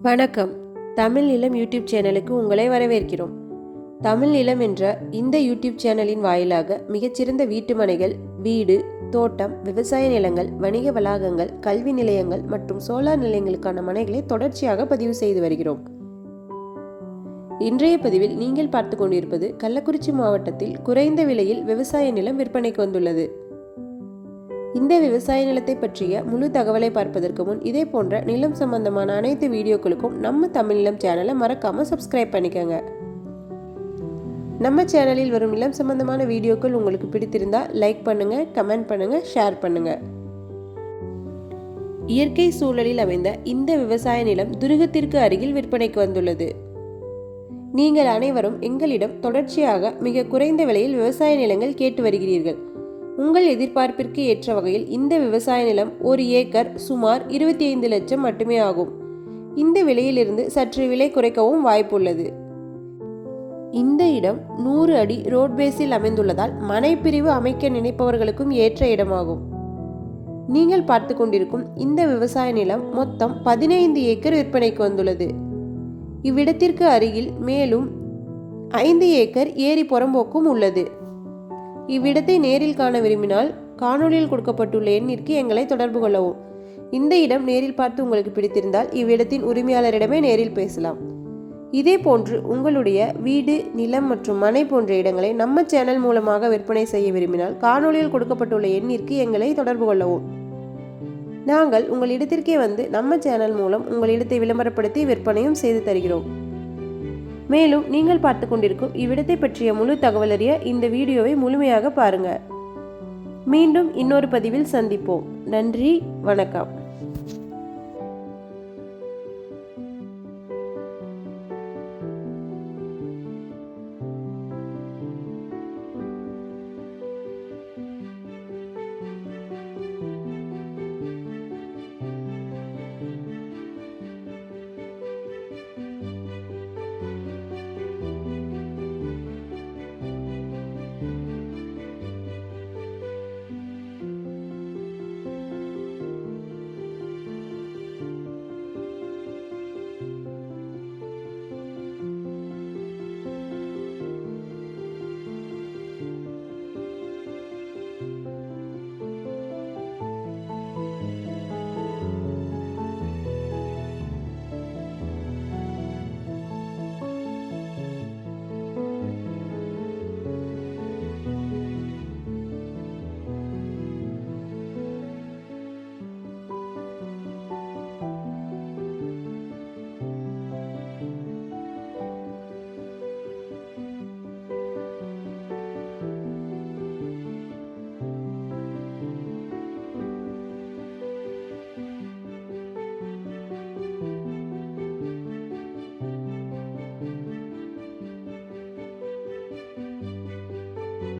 வணக்கம். தமிழ் நிலம் யூடியூப் சேனலுக்கு உங்களை வரவேற்கிறோம். தமிழ் நிலம் என்ற இந்த யூடியூப் சேனலின் வாயிலாக மிகச்சிறந்த வீட்டுமனைகள் வீடு தோட்டம் விவசாய நிலங்கள் வணிக வளாகங்கள் கல்வி நிலையங்கள் மற்றும் சோலார் நிலையங்களுக்கான மனைகளை தொடர்ச்சியாக பதிவு செய்து வருகிறோம். இன்றைய பதிவில் நீங்கள் பார்த்து கொண்டிருப்பது கள்ளக்குறிச்சி மாவட்டத்தில் குறைந்த விலையில் விவசாய நிலம் விற்பனைக்கு வந்துள்ளது. இந்த விவசாய நிலத்தை பற்றிய முழு தகவலை பார்ப்பதற்கு முன் இதே போன்ற நிலம் சம்பந்தமான அனைத்து வீடியோக்களுக்கும் நம்ம தமிழ் நிலம் சேனலை மறக்காம சப்ஸ்கிரைப் பண்ணிக்கோங்க. நம்ம சேனலில் வரும் நிலம் சம்பந்தமான வீடியோக்கள் உங்களுக்கு பிடித்திருந்தால் லைக் பண்ணுங்க கமெண்ட் பண்ணுங்க ஷேர் பண்ணுங்க. இயற்கை சூழலில் அமைந்த இந்த விவசாய நிலம் துருகத்திற்கு அருகில் விற்பனைக்கு வந்துள்ளது. நீங்கள் அனைவரும் எங்களிடம் தொடர்ச்சியாக மிக குறைந்த விலையில் விவசாய நிலங்கள் கேட்டு வருகிறீர்கள். உங்கள் எதிர்பார்ப்பிற்கு ஏற்ற வகையில் இந்த விவசாய நிலம் ஒரு ஏக்கர் சுமார் இருபத்தி ஐந்து லட்சம் மட்டுமே ஆகும். இந்த விலையிலிருந்து சற்று விலை குறைக்கவும் வாய்ப்புள்ளது. இந்த இடம் நூறு அடி ரோட் பேஸில் அமைந்துள்ளதால் மனைப்பிரிவு அமைக்க நினைப்பவர்களுக்கும் ஏற்ற இடமாகும். நீங்கள் பார்த்து கொண்டிருக்கும் இந்த விவசாய நிலம் மொத்தம் பதினைந்து ஏக்கர் விற்பனைக்கு வந்துள்ளது. இவ்விடத்திற்கு அருகில் மேலும் ஐந்து ஏக்கர் ஏரி புறம்போக்கும் உள்ளது. இவ்விடத்தை நேரில் காண விரும்பினால் காணொளியில் கொடுக்கப்பட்டுள்ள எண்ணிற்கு எங்களை தொடர்பு கொள்ளவும். இந்த இடம் நேரில் பார்த்து உங்களுக்கு பிடித்திருந்தால் இவ்விடத்தின் உரிமையாளரிடமே நேரில் பேசலாம். இதே போன்று உங்களுடைய வீடு நிலம் மற்றும் மனை போன்ற இடங்களை நம்ம சேனல் மூலமாக விற்பனை செய்ய விரும்பினால் காணொளியில் கொடுக்கப்பட்டுள்ள எண்ணிற்கு எங்களை தொடர்பு கொள்ளவும். நாங்கள் உங்கள் இடத்திற்கே வந்து நம்ம சேனல் மூலம் உங்கள் இடத்தை விளம்பரப்படுத்தி விற்பனையும் செய்து தருகிறோம். மேலும் நீங்கள் பார்த்து கொண்டிருக்கும் இவ்விடத்தை பற்றிய முழு தகவல் அறிய இந்த வீடியோவை முழுமையாக பாருங்கள் மீண்டும் இன்னொரு பதிவில் சந்திப்போம். நன்றி வணக்கம்.